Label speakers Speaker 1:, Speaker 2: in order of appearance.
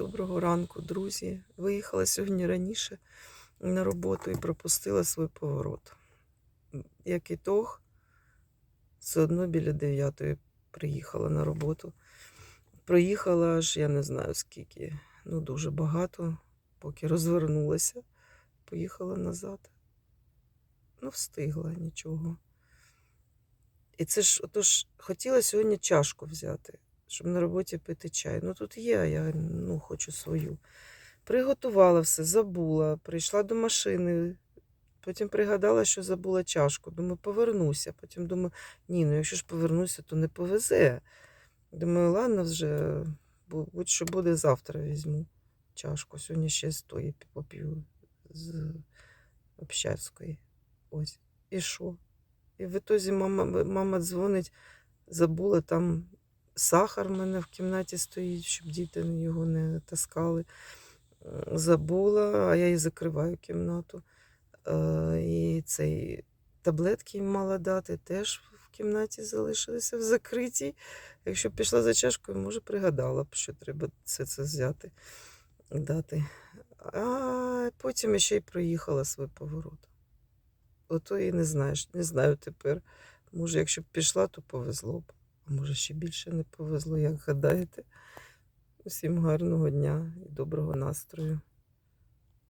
Speaker 1: Доброго ранку, друзі. Виїхала сьогодні раніше на роботу і пропустила свій поворот. Як ітог, все одно біля 9 приїхала на роботу. Проїхала аж я не знаю скільки, ну дуже багато, поки розвернулася, поїхала назад. Ну, встигла нічого. І це ж, отож, хотіла сьогодні чашку взяти, щоб на роботі пити чай. Ну тут є, я ну, хочу свою. Приготувала все, забула, прийшла до машини. Потім пригадала, що забула чашку. Думаю, повернуся. Потім думаю, ні, ну якщо ж повернуся, то не повезе. Думаю, ладно, вже бу- будь-що буде завтра візьму чашку. Сьогодні ще з поп'ю з Общарської. Ось. І що? І в ітозі мама, мама дзвонить, забула там сахар в мене в кімнаті стоїть, щоб діти його не таскали. Забула, а я їй закриваю кімнату. Е, І цей таблетки їм мала дати, теж в кімнаті залишилися в закритій. Якщо б пішла за чашкою, може, пригадала б, що треба все це взяти, дати. А потім ще й проїхала свій поворот. Ото і не знаєш, не знаю тепер. Може, якщо б пішла, то повезло б. Може, ще більше не повезло, як гадаєте. Усім гарного дня і доброго настрою.